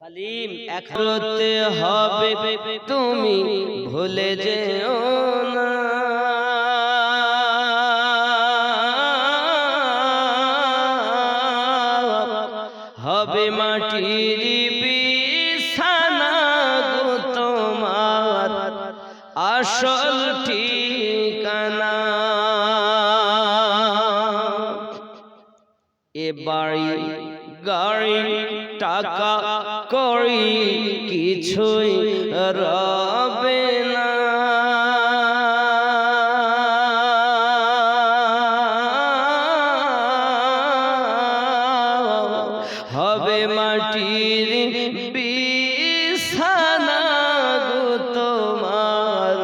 সালিম একরতে হবে তুমি ভুলে যেও না। হবে মাটির বিছানা গো তোমার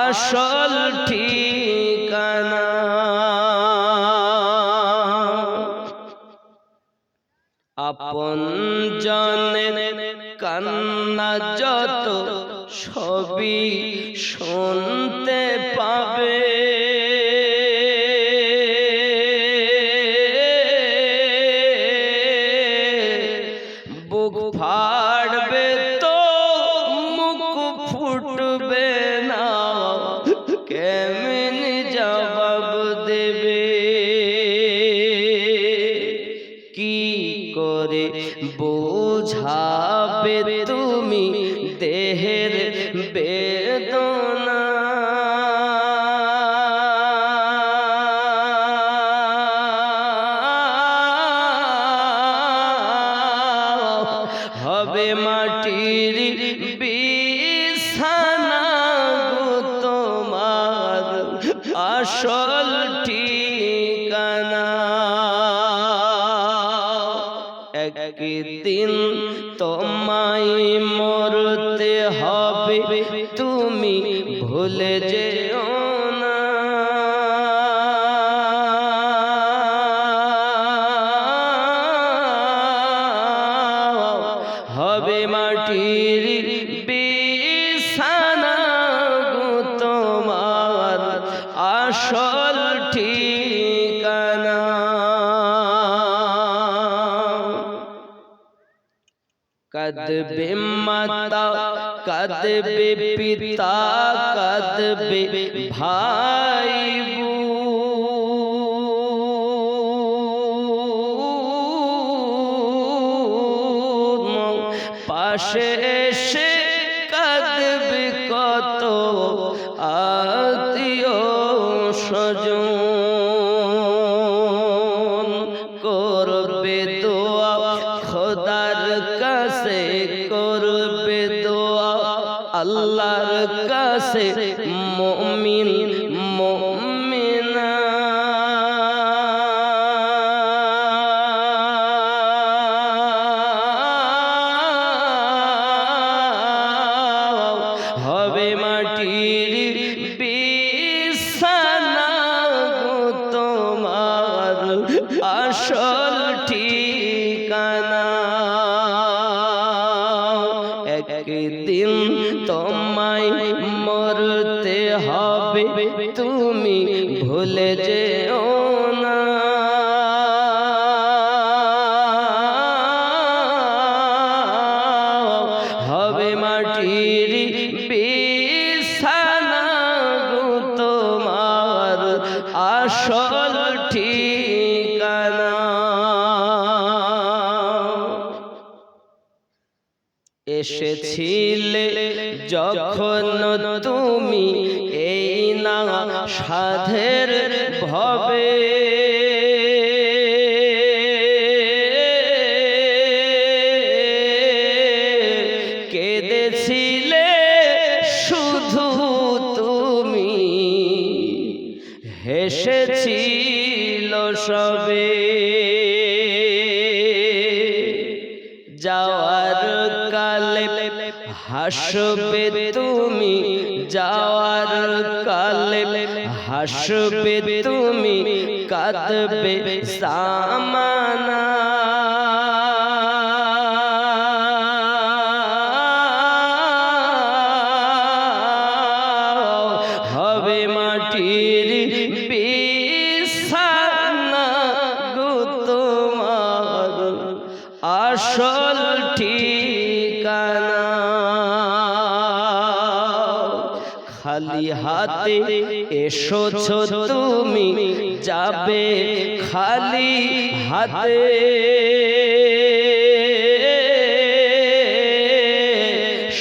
আসল ঠিকানা। আপন জনের কান্না যত সবই দেহের বেদনা আসল ঠিকানা। কদবে মাতা কদবে পিতা কদবে ভাই পাশে কাছে এসেছিলে যখন তুমি এই না সাধের ভবে। হাসবে তুমি যাওয়ার কালে হাসবে তুমি কাঁদবে সামানা হাতে এসোছ তুমি, যাবে খালি হাতে।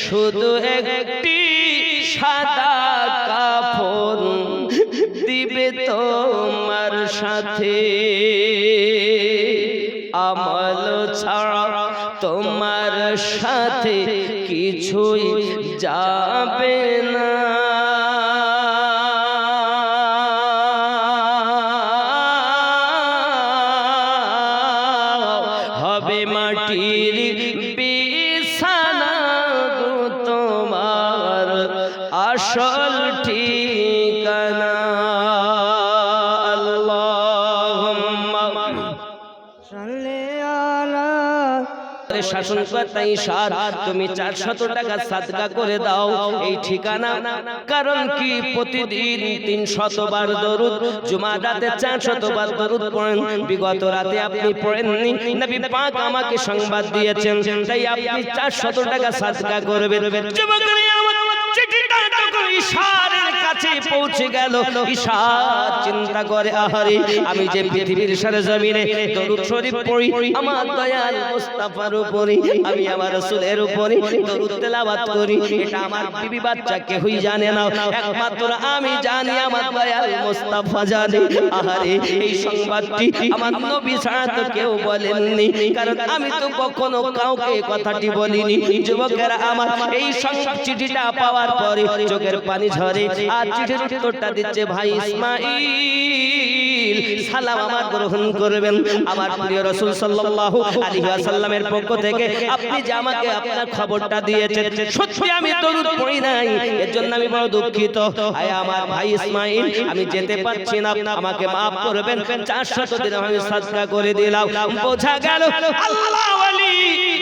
শুধু একটি সাদা কাফন দিবে তোমার সাথে। আমল ছাড়া তোমার সাথে কিছুই যাবে না। মাটির বিছানা তোমার আসল কর্তাই সার তুমি চারশত টাকা সাদকা করে দাও এই ঠিকানা। কারণ কি? প্রতিদিন তিন শতবার দরুদ জুমা রাতে চার শতবার দরুদ পড়েন। বিগত রাতে আপনি পড়েননি। নবী পাক আমাকে সংবাদ দিয়েছেন, তাই আপনি চার শত টাকা সাদকা করবেন। যুবকরা আমার চিঠিটা ঈশানের কাছে পৌঁছে গেল। ঈশার চিন্তা করে, আহারে, আমি যে পৃথিবীর সারা জমিনে দরুদ শরীফ পড়ি, আমার দয়াল মুস্তাফার উপরে, আমি আমার রাসূলের উপরে দরুদ তেলাওয়াত করি। এটা আমার বিবি বাচ্চা কেউই জানে না। একমাত্র আমি জানি, আমার দয়াল মুস্তাফা জানে। আহারে, এই সংবাদটি আমার নবী ছাড়া কেউ বলেননি। কারণ আমি তো কখনো কাউকে কথাটি বলিনি। যুবকেরা আমার এই চিঠিটা পাওয়ার পরে চোখের পানি ঝরে, আর চিঠির উত্তরটা দিচ্ছে ভাই ইসমাইল সালাম আমার গ্রহণ করবেন। আমার প্রিয় রাসূল সাল্লাল্লাহু আলাইহি ওয়াসাল্লামের পক্ষ থেকে আপনি যে আমাকে আপনার খবরটা দিয়েছেন, সত্যি আমি দরুদ পড়ি নাই। এর জন্য আমি বড় দুঃখিত। আয় আমার ভাই ইসমাইল, আমি যেতে পারছি না। আমাকে maaf করবেন। 400 দিন আমি সাদকা করে দিলাম। বোঝা গেল আল্লাহ ওয়ালি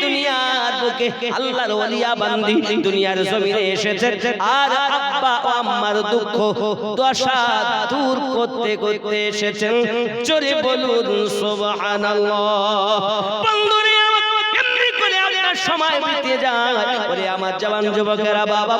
দুনিয়ার বুকে, আল্লাহর ওলিয়া বান্দি দুনিয়ার জমিনে এসেছে। আর আব্বা আম্মার দুঃখ দশা দূর করতে করতে এসেছেন জোরে বলুন সুবহানাল্লাহ। সময় বিতে যায়। আমার জওয়ান যুবকেরা বাবা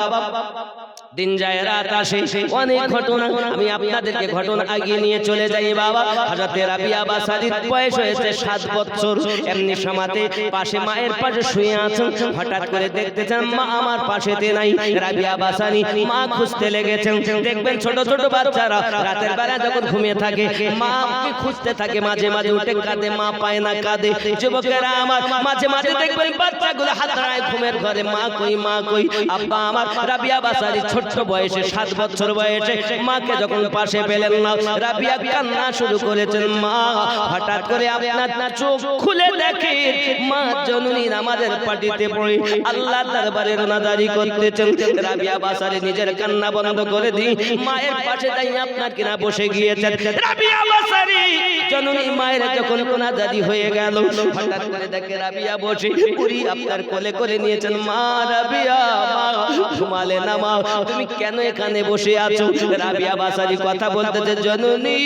দিন যায় রাত আসে। অনেক ঘটনা। আমি আপনাদেরকে ঘটনা আগিয়ে নিয়ে চলে যাই বাবা। হযরতে রাবিয়া বা বাসারির বয়স হয়েছে সাত বছর। এমনি সমাতে পাশে মায়ের পাশে শুয়ে আছেন হঠাৎ করে দেখতে চান মা আমার পাশেতে নাই। রাবিয়া বাসারি মা খুঁজতে লেগেছেন। দেখবেন ছোট ছোট বাচ্চারা রাতের বেলা যখন ঘুমিয়ে থাকে মা কে খুঁজতে থাকে মাঝে মাঝে উঠে কাঁদে মা পায় না কাঁদে। যুবকেরা আমার মাঝে মাঝে দেখবেন বাচ্চাগুলো হাত ঘুমের ঘরে। মা কই মা কই আব্বা আমার রাবিয়া বাসারি ছোট্ট বয়সে, সাত বছর বয়সে মাকে যখন পাশে পেলেন না, রাবিয়া কান্না শুরু করেছেন মা। হঠাৎ করে আপনার চোখ খুলে দেখে মা জননী আমাদের পাটিতে পড়ে আল্লাহ দরবারে রোনাদারি করতেছেন। রাবিয়া বাসারে নিজের কান্না বন্ধ করে দি মায়ের পাশে তাই আপনার কিনা বসে গিয়েছেন। রাবিয়া বাসারি, জননী মায়ের যখন রোনাদারি হয়ে গেল, হঠাৎ করে দেখে রাবিয়া বসে, পুরি আপনার কোলে করে নিয়েছেন। মা, রাবিয়া, মা, ঘুমালে না মা তুমি কেন এখানে বসে আছো? রাবিয়া বাসারি কথা বলতেছে জননী,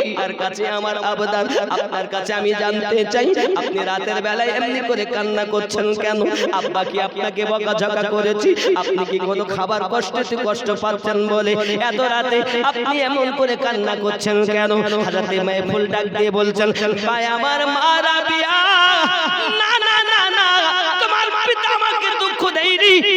আপনার কাছে আমার আবেদন আপনার কাছে আমি জানতে চাই, আপনি রাতের বেলায় এমনি করে কান্না করছেন কেন? আব্বা কি আপনাকে বকাঝকা করেছি? আপনি কি কোনো খাবার কষ্টে কষ্ট পাচ্ছেন বলে? এত রাতে আপনি এমন করে কান্না করছেন কেন? হাজাতে মায়ে ফুল ডাক দিয়ে বলছেন, ভাই, আমার মা রাবিয়া, না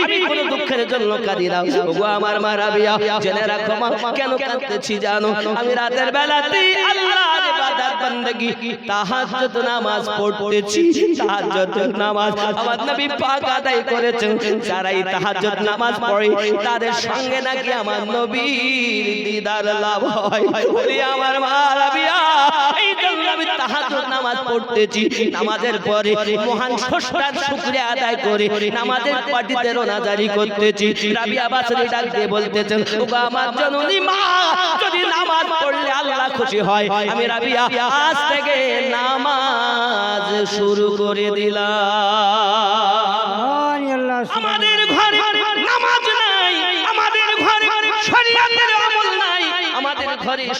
আমি কোনো দুঃখের জন্য কাঁদি না। ওগো আমার মা রাবিয়া জেনে রাখো মা, কেন কাঁদতেছি জানো? আমি রাতের বেলাতে আল্লাহর ইবাদত বান্দেগি, তাহাজ্জুদ নামাজ পড়তেছি, তাহাজ্জুদ নামাজ আমার নবী পাক আদায় করেছেন। যারা তাহাজ্জুদ নামাজ পড়ে, তাদের সঙ্গে নাকি আমার নবীর দিদার লাভ হয়। বলি, আমার মা রাবিয়া এই আমি তাহাজ্জুদ নামাজ পড়তেছি। নামাজের পরে মহান স্রষ্টার শুকরিয়া আদায় করে নামাজের পাটিতে রোনাজারি করতেছি। রাবিয়া বাসরি ডাক দিয়ে বলতেছেন, ওগো আমার জননী মা, যদি নামাজ পড়লে আল্লাহ খুশি হয়। আমি রাবিয়া আজ থেকে নামাজ শুরু করে দিলাম।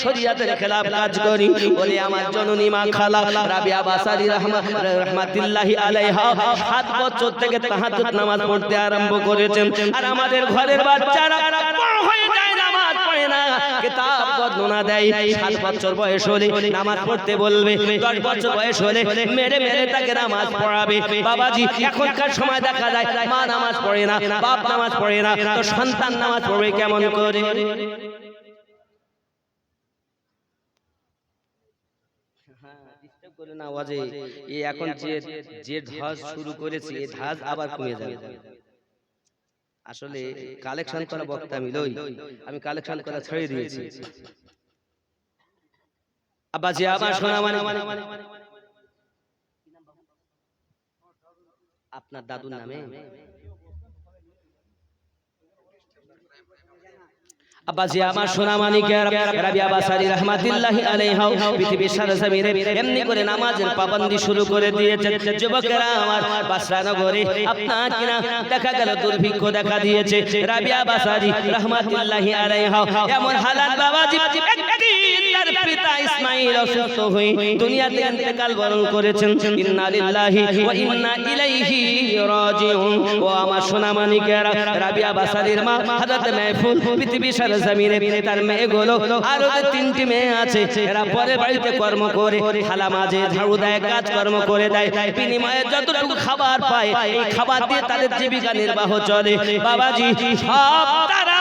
শরিয়াতের খেলাফ কাজ করি। বলে আমার জননী মা খালা রাবিয়া বাসারি রহমা রহমাতুল্লাহি আলাইহা সাত বছর থেকে তাহাজ্জুদ নামাজ পড়তে আরম্ভ করেছেন। আর আমাদের ঘরের বাচ্চারা বড় হয়ে যায় নামাজ পড়ে না। কিতাব বর্ণনা দেয় সাত বছর বয়স হলে নামাজ পড়তে বলবে। দশ বছর বয়স হলে মেরে মেরে তাকে নামাজ পড়াবে। বাবাজি এখনকার সময় দেখা যায়। মা নামাজ পড়ে না বাপ নামাজ পড়ে না। তো সন্তান নামাজ পড়বে কেমন করে? করে না আওয়াজে। এই এখন যে যে ধাজ শুরু করেছে এই ধাজ আবার কমে যাবে। আসলে কালেকশন করা বক্তা আমি লই। আমি কালেকশন করা ছেড়ে দিয়েছি। আব্বাজি আমার শোনা মানে আপনার দাদুর নামে? আব্বাজি আমার সোনা মানিকের রাবিয়া বাসারি রহমাতুল্লাহি আলাইহা পৃথিবীর সারা জমিনে এমনি করে নামাজের পাবন্দি শুরু করে দিয়েছেন যুবকেরা আমার বাসরা নগরে। আপনার কিনা দেখা গেল দুর্ভিক্ষ দেখা দিয়েছে। রাবিয়া বাসারি রহমাতুল্লাহি আলাইহা এমন হালাত বাবাজি একদিন তার পিতা ইসমাইল অসুস্থ হয়ে দুনিয়াতে ইন্তেকাল বরণ করেছেন। ইন্না লিল্লাহি ওয়া ইন্না ইলাইহি রাজিউন। ও আমার সোনা মানিকেরা রাবিয়া বাসারির মা হযরত মাহফুল পৃথিবীর সারা জমিনে তার মেয়েগুলো আরও তিনটি মেয়ে আছে। এরা পরে বাড়িতে কর্ম করে খালা মাঝে ঝাড়ু দেয় কাজ কর্ম করে দেয় বিনিময়ে যতটুকু খাবার পায় এই খাবার দিয়ে তাদের জীবিকা নির্বাহ চলে। বাবাজি সব তারা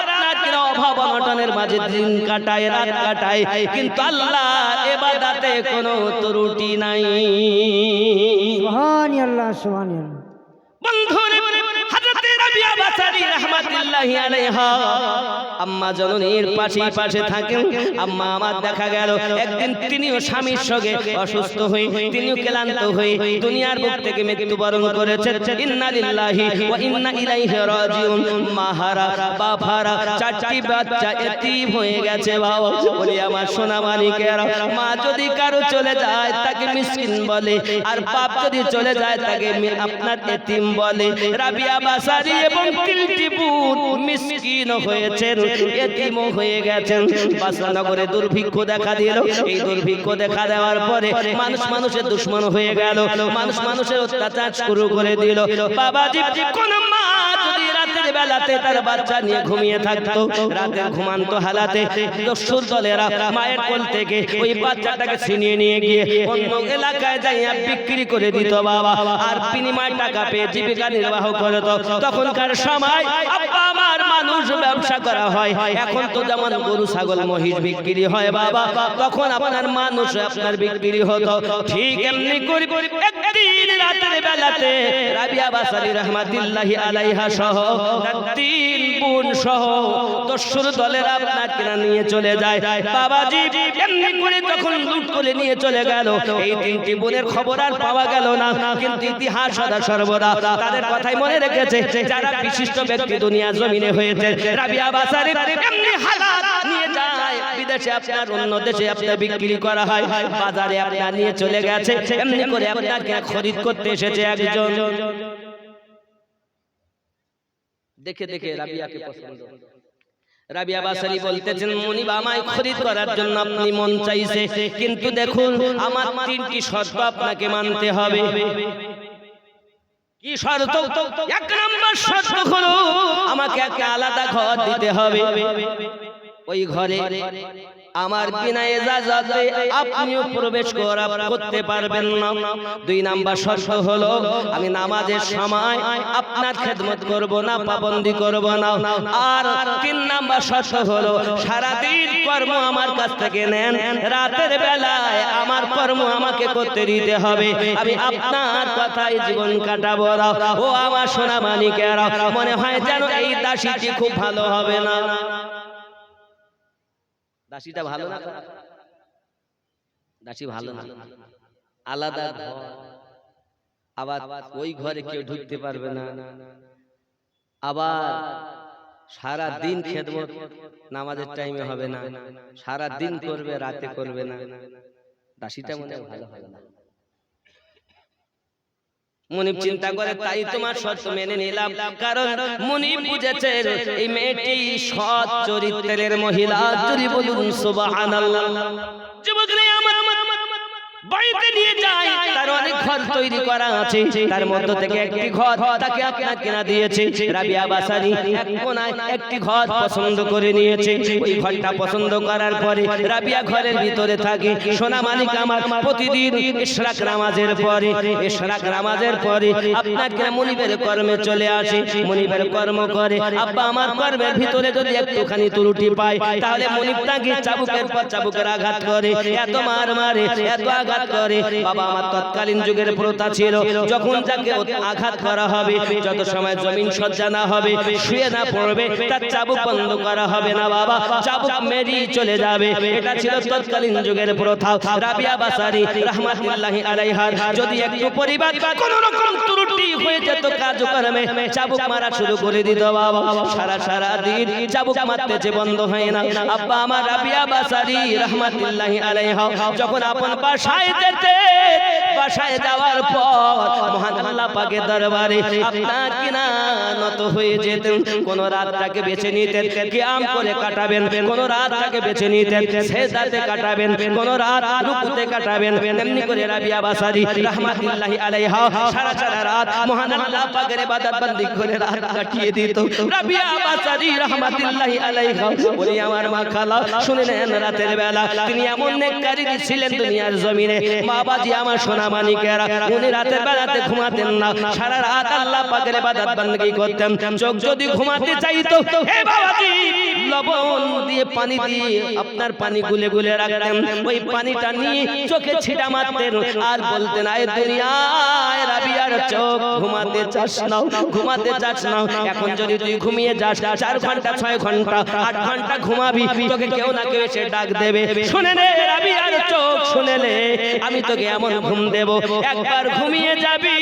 অভাব অনটনের মাঝে দিন কাটায় রাত কাটায়। কিন্তু আল্লাহ এবাদাতে কোনো ত্রুটি নাই। বন্ধুরে হযরতে রাবিয়া রাহমাতুল্লাহি আলাইহা। আম্মা জননীর পাশে পাশে থাকেন আম্মা আমার দেখা গেল। একদিন তিনিও স্বামীর সঙ্গে অসুস্থ তিনিও ক্লান্ত দুনিয়ার বুক থেকে মৃত্যুবরণ ইন্না লিল্লাহি ওয়া ইন্না ইলাইহি রাজিউন। মাহারা বাফারা চারটি বাচ্চা এতিম হয়ে গেছে বাবা। বলি, আমার সোনা মা যদি কারও চলে যায়, তাকে মিসকিন বলে। আর বাপ যদি চলে যায়, তাকে আপনার এতিম বলে। রাবিয়া বাসারি এবং শুরু করে দিল। কোন বেলাতে তার বাচ্চা নিয়ে ঘুমিয়ে থাকতো রাতে ঘুমান্ত হালাতে দস্যুর দলেরা মায়ের কোল থেকে ওই বাচ্চাটাকে ছিনিয়ে নিয়ে গিয়ে অন্য এলাকায় যাইয়া বিক্রি করে দিত বাবা। আর বিনিময় টাকা পেয়ে জীবিকা নির্বাহ করত। তখনকার সময় আব্বা আমার মানুষ ব্যবসা করা হয়। এখন তো যেমন গরু, ছাগল, মহিষ বিক্রি হয় বাবা, তখন আপনার মানুষ আপনার বিক্রি হতো। ঠিক এমনি করি একদিন রাতের বেলাতে রাবিয়া বাসারি রহমাতুল্লাহি আলাইহা সহ তিন বোন সহ দস্যুর দলের আপনার কিনা নিয়ে চলে যায়। বাবাজি এমনি করে তখন লুট করে নিয়ে চলে গেল, এই তিনটি বোনের খবর আর পাওয়া গেল না। কিন্তু ইতিহাস সদা সর্বদা তাদের কথাই মনে রেখেছে, যারা বিশিষ্ট ব্যক্তি দুনিয়া জমিনে হয়েছে। রাবিয়া বাসারি এমনি হালাত নিয়ে আপনার অন্য দেশে আপনার বিক্রি করা হয়। বাজারে আপনার নিয়ে চলে গেছে। এমনি করে আপনাকে খরিদ করতে এসেছে একজন। দেখে দেখে রাবিয়াকে পছন্দ। রাবিয়া বাসারি বলতেছেন আমায় খরিদ করার জন্য আপনি মন চাইছে। কিন্তু দেখুন, আমার তিনটি শর্ত আপনাকে মানতে হবে। কি শর্ত? এক নম্বর শর্ত হলো, আমাকে একটা আলাদা ঘর দিতে হবে। ওই ঘরে আমার বিনা এজাজতে আপনিও প্রবেশ করা করতে পারবেন না। দুই নাম্বার শর্ত হলো, আমি নামাজের সময় আপনার খেদমত করব না, পাবন্দি করব না। আর তিন নাম্বার শর্ত হলো, সারাদিন কর্ম আমার কাছ থেকে নেন। রাতের বেলায় আমার কর্ম আমাকে করতে দিতে হবে। আমি আপনার কথাই জীবন কাটাবো ও আমার সোনা মানিকেরা মনে হয় যেন এই দাসীটি খুব ভালো হবে না। দাসীটা ভালো না দাসী ভালো না। আলাদা ঘর। আবার ওই ঘরে কেউ ঢুকতে পারবে না। আবার সারা দিন খেদমত নামাজের টাইমে হবে না। সারা দিন করবে রাতে করবে না। দাসিটা মনে হয় ভালো হবে না। মনিব চিন্তা করে তাই তোমার সত্য মেনে নিলাম। কারণ মনিব বুঝেছে এই মেয়েটি সৎ চরিত্রের মহিলা। যদি বলুন সুবহানাল্লাহ। আমার বাড়িতে নিয়ে যায়। তার অনেক ঘর তৈরি করা আছে। তার মধ্য থেকে একটি ঘর তাকে আপনার কেনা দিয়েছে। রাবিয়া বাসারি এক কোনায় একটি ঘর পছন্দ করে নিয়েছে। ওই ঘরটা পছন্দ করার পরে রাবিয়া ঘরের ভিতরে থাকে। সোনা মালিক আমার প্রতিদিন ইশরাক নামাজের পরে ইশরাক নামাজের পরে আপনার কেনা মনিবের কর্মে চলে আসে। মনিবের কর্ম করে আব্বা আমার কর্মের ভিতরে যদি একটুখানি ত্রুটি পায় তাহলে মনিব তাকে চাবুকের পর চাবুকের আঘাত করে। এত মার মারে এত আঘাত করে। বাবা আমার তৎকালীন যুগের প্রথা ছিল যখন যাকে আঘাত করা হবে, যত সময় জমিন সজ্জা না হবে, শুয়ে না পড়বে, তার চাবুক বন্ধ করা হবে না বাবা। চাবুক মেরি চলে যাবে। এটা ছিল তৎকালীন যুগের প্রথা। রাবিয়া বাসারি রহমাতুল্লাহি আলাইহার, যদি একটু পরিবার কোন রকম ত্রুটি হয়ে যেত কাজকর্মে, চাবুক মারা শুরু করে দিত বাবা। সারা সারা দিন চাবুক মারতেছে বন্ধ হয় না। আব্বা আমার রাবিয়া বাসারি রহমাতুল্লাহি আলাইহা, যখন আপন বাসায় যেতে বাসায় যাওয়ার পর মহান আল্লাহ পাকের দরবারে আপনার কিনা নত হয়ে যেতেন। কোন রাতটাকে বেছে নিতেন, কিয়াম করে কাটাবেন। কোন রাতটাকে বেছে নিতেন, সেজদাতে কাটাবেন। কোন রাত রুকুতে কাটাবেন। তেমনি করে রাবিয়া বাসারি রাহমাতুল্লাহি আলাইহা সারা সারা রাত মহান আল্লাহ পাকের ইবাদত বন্দি করে রাত কাটিয়ে দিত। রাবিয়া বাসারি রাহমাতুল্লাহি আলাইহা বলি, আমার মা খালা, শুনে নেন রাতের বেলা। তিনি এমন নেককারী ছিলেন দুনিয়ার জমিনে। মা বাজি আমার সোনা মানিকেরা উনি রাতের বেলাতে ঘুমাতেন না। সারা রাত আল্লাহ পাকের ইবাদত বন্দেগী করতেন। চোখ যদি ঘুমাতে চাইতো, হে বাবাজি, লবণ দিয়ে পানি দিয়ে আপনার পানি গুলে গুলে রাখতেন। ওই পানিটা নিয়ে চোখে ছিটা মারতেন। আর বলতেন, আয় দুনিয়ায় রাবিয়ার চোখ, ঘুমাতে চাস না, ঘুমাতে চাস না। এখন যদি তুই ঘুমিয়ে যাস, চার ঘণ্টা, ছয় ঘণ্টা, আট ঘণ্টা ঘুমাবি, তোকে কেউ না কেউ এসে ডাক দেবে। শুনে নে রাবিয়ার চোখ, শুনে আমি তোকে এমন ঘুম দেব একবার ঘুমিয়ে যাবি।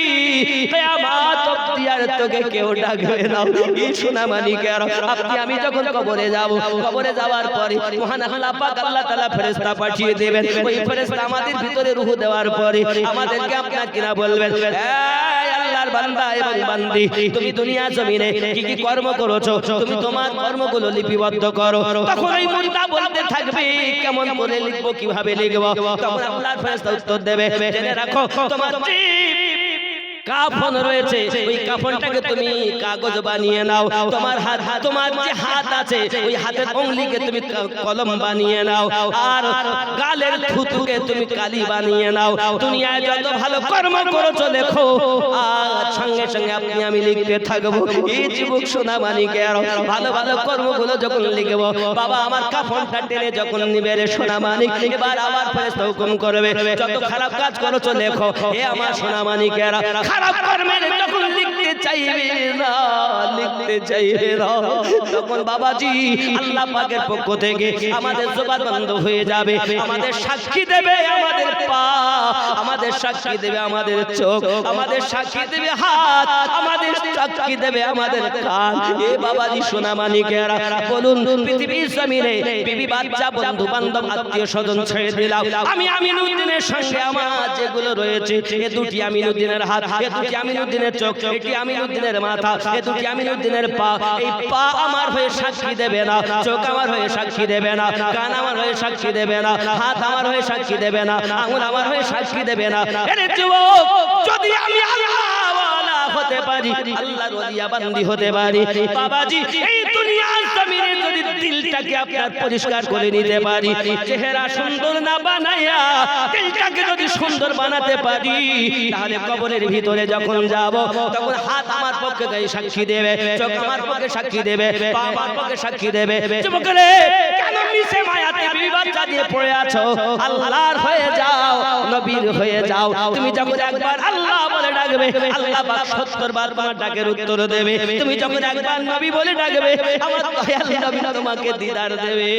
আর তোকে কেউ ডাকবে না। এই সোনা মানিকের আপনি আমি যখন কবরে যাব কবরে যাওয়ার পরে মহান আল্লাহ পাক আল্লাহ তাআলা ফেরেশতা পাঠিয়ে দেবেন। ওই ফেরেশতা আমাদের ভিতরে রূহ দেওয়ার পরে আমাদেরকে আপনার কিনা বলবেন। এই আল্লাহর বান্দা এবং বান্দি, তুমি দুনিয়া জমিনে কি কি কর্ম করেছ? তুমি তোমার কর্মগুলো লিপিবদ্ধ করো। তখন ওই মুর্দা বলতে থাকবে, কেমন করে লিখব, কীভাবে লিখব? তখন আল্লাহর ফেরেশতা উত্তর দেবে, জেনে রাখো, তোমার জীব কাফন রয়েছে। ওই কাফনটাকে তুমি কাগজ বানিয়ে নাও। তোমার হাত তোমার যে হাত আছে ওই হাতের অঙ্গলিকে তুমি কলম বানিয়ে নাও। আর গালের থুতুকে তুমি কালি বানিয়ে নাও। দুনিয়ায় যত ভালো কর্ম করেছ লেখো আর সঙ্গে সঙ্গে আপনি আমি লিখতে থাকব। এই যুবক সোনা মানিকে আর ভালো ভালো কর্মগুলো যখন লিখব বাবা আমার কাফনটা টেনে যখন নিবে রে সোনা মানিক এবার আবার ফেরেশতা হুকুম করবে। যত খারাপ কাজ করেছ লেখো হে আমার সোনা মানিকেরা তখন বাবাজি সোনা মানিকেরা, বলুন জমিনে বাচ্চা বন্ধু বান্ধব আত্মীয় স্বজন ছেড়ে দিলাম। আমি সঙ্গে আমার যেগুলো রয়েছে দুটি আমিনুদ্দিনের হাত এ দুটি আমিনুদ্দিনের চোখ এটি আমিনুদ্দিনের মাথা এ দুটি আমিনুদ্দিনের পা এই পা আমার হয়ে সাক্ষী দেবে না চোখ আমার হয়ে সাক্ষী দেবে না কান আমার হয়ে সাক্ষী দেবে না হাত আমার হয়ে সাক্ষী দেবে না আঙুল আমার হয়ে সাক্ষী দেবে না। যদি আমি পারি আল্লাহর ওলিয়া বান্দি হতে পারি। বাবাজি এই দুনিয়ার জমিনে যদি দিলটাকে আপনার পরিষ্কার করে নিতে পারি চেহারা সুন্দর না বানাইয়া দিলটাকে যদি সুন্দর বানাতে পারি তাহলে কবরের ভিতরে যখন যাব তখন হাত আমার পক্ষে গায়ে সাক্ষী দেবে চোখ আমার পক্ষে সাক্ষী দেবে পা আমার পক্ষে সাক্ষী দেবে। যুবকরে কেন মিশে মায়াতে বিবাচ্চা দিয়ে পড়ে আছো? আল্লাহর হয়ে যাও নবীর হয়ে যাও। তুমি যখন একবার আল্লাহ বলে ডাকবে আল্লাহ পাক 70 বার তোমার ডাকের উত্তর দেবে। তুমি যখন একবার নবী বলে ডাকবে আমার দয়াল নবী তোমাকে দিদার দেবে।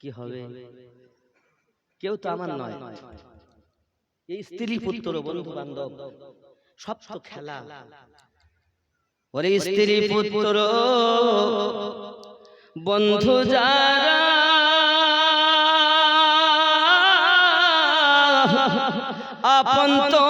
কি হবে? কেউ তো আমার নয়। এই স্ত্রী পুত্র বন্ধু বান্ধব সব তো খেলা। ওরে স্ত্রী পুত্র বন্ধু যারা আপন তোমার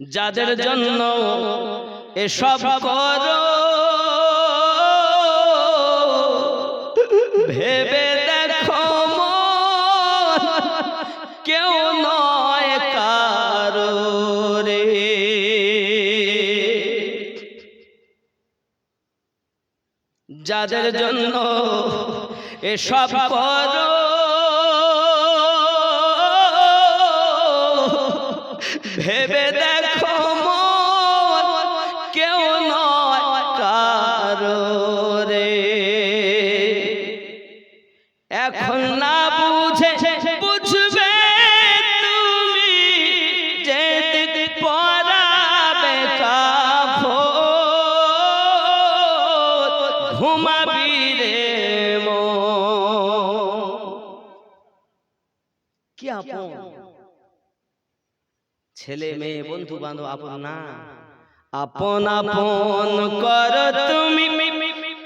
যাদের জন্য এসব করো। ভেবে দেখো কেউ নয় কারও রে। যাদের জন্য এসব করো। ভেবে ঘুমাবি রে। কি আপন? ছেলে মেয়ে বন্ধু বান্ধব আপন না। আপন আপন কর তুমি।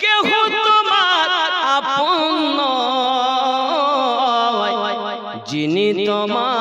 কেহ তোমার আপন যিনি তোমার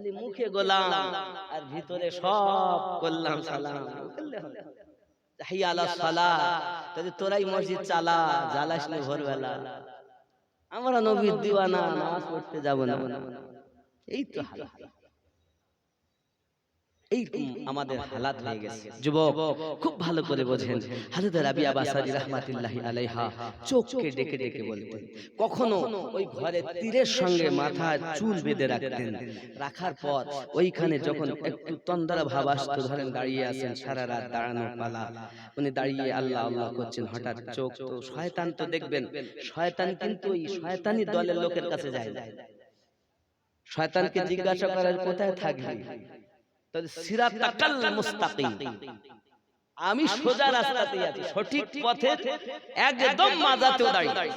খালি মুখে গোলাম আর ভিতরে সব করলাম সালাম করলে হবে। হাইয়া আলা তাহলে তোরাই মসজিদ চালা জ্বালাস না ভোরবেলা। আমরা নবীর দিওয়ানা নামাজ পড়তে যাব না। এই তো হাল। আমাদের হালাত হয়ে গেছে। যুবক, খুব ভালো করে বোঝেন। হাজরত আলাইহা চোখকে ডেকে ডেকে বলতেন, কখনো ওই ঘরে তীরের সঙ্গে মাথা চুল বেঁধে রাখতেন রাখার পর ওইখানে যখন একটু ভাব ধরেন দাঁড়িয়ে আছেন সারা রাত দাঁড়ানো পালা। উনি দাঁড়িয়ে আল্লাহ আল্লাহ করছেন, হঠাৎ চোখ তো শয়তান তো দেখবেন, শয়তান কিন্তু ওই শয়তানি দলের লোকের কাছে যায়। শয়তানকে জিজ্ঞাসা করার কোথায় থাকবি? তাহলে সিরাতাকাল মুস্তাকিম। আমি সোজা রাস্তাতে আছি। সঠিক পথে একদম মাজাতেও দাঁড়িয়ে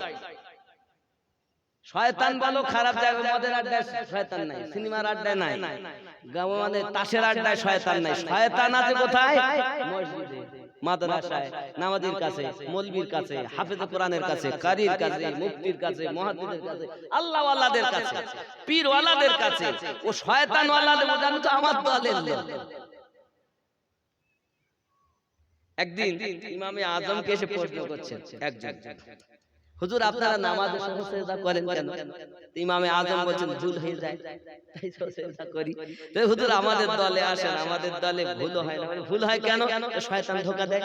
শয়তান বলো খারাপ জায়গা মদের আড্ডায় শয়তান নাই। সিনেমার আড্ডায় নাই। মানে তাসের আড্ডায় শয়তান নাই। শয়তান আছে কোথায়? মসজিদে। মাদ্রাসায় নামাজির কাছে মলবির কাছে হাফেজ কোরআনের কাছে কারির কাছে মুফতির কাছে মুহাদ্দিসের কাছে আল্লাহ ওয়ালাদের কাছে পীর ওয়ালাদের কাছে ও শয়তান ওয়ালাদের তো আমার দলের লোক। একদিন ইমামে আজমকে এসে প্রশ্ন করছেন একজন। হুজুর আপনারা নামাজে সহজতা করেন কেন? ইমামে আজম বলছেন ভুল হয়ে যায়। তাই সহজতা করি। তো হুজুর আমাদের দলে আসেন আমাদের দলে ভুল হয় না। ভুল হয় কেন? তো শয়তান ধোকা দেয়।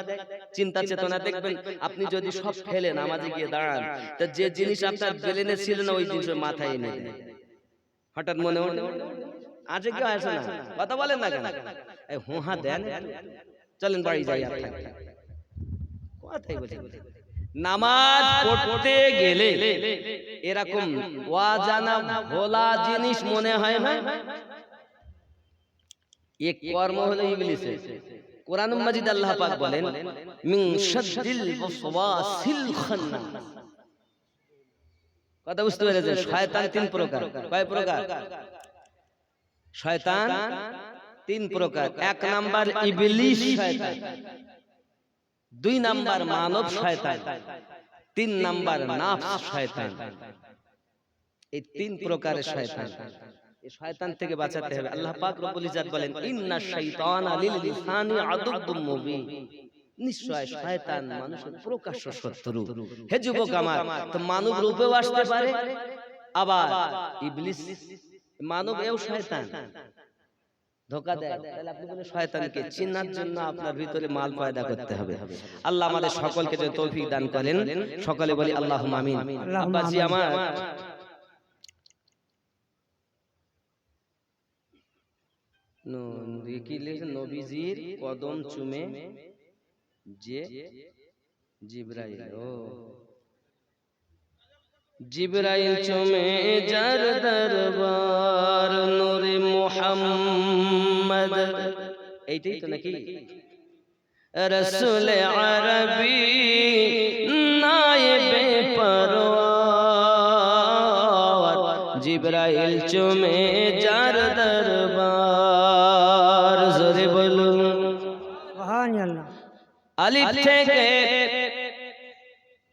চিন্তা চেতনা দেখবেন আপনি যদি সব ফেলে নামাজে গিয়ে দাঁড়ান তো যে জিনিস আপনার ব্রেনে ছিল না ওই জিনিস মাথায় এনে হঠাৎ মনে হলো আজকে কেউ আসে না? কথা বলেন না কেন? এই হুহা দেন। চলেন বাড়ি যাই। কথাই বলছি নামাজ পড়তে গেলে এরকম ওয়াজানা ভোলা জিনিস মনে হয় না এক কর্ম হলো ইবলিসের। কোরআন মাজিদ আল্লাহ পাক বলেন মিন শাদ্দিল ওয়াসওয়াসিল খান্নাস কথা বুঝতে পেরেছেন? শয়তান তিন প্রকার। কয় প্রকার? শয়তান তিন প্রকার। এক নাম্বার ইবলিস শয়তান। দুই নাম্বার মানব শয়তান তিন নাম্বার নাফস শয়তান। এই তিন প্রকারের শয়তান। এই শয়তান থেকে বাঁচাতে হবে। আল্লাহ পাক রব্বুল ইজ্জাত বলেন ইন্না শাইতানা লিল ইনসানি আদুব্বুম মুবিন। নিশ্চয় শয়তান মানুষের প্রকাশ্য শত্রু। হে যুবক আমার তো মানব রূপেও আসতে পারে আবার ইবলিস। মানব এও শয়তান। ধোকা দেয়। তাহলে আপনি বলেন শয়তানকে চিনার জন্য আপনার ভিতরে মাল পয়দা করতে হবে। আল্লাহ আমাদের সকলকে যেন তৌফিক দান করেন সকলে বলি আল্লাহ আমিন। আব্বাজি আমার? নবীজির কদম চুমে যে জিব্রাইল। ও। জিব্রাইল চুমে যার দরবার নূরে মুহাম্মদ। এইটাই তো নাকি? রসুল আরবি নায়েবে পরওয়ার। জিব্রাইল চুমে যার দরবার জোরে বলুন। সুবহানাল্লাহ। আলিফ থেকে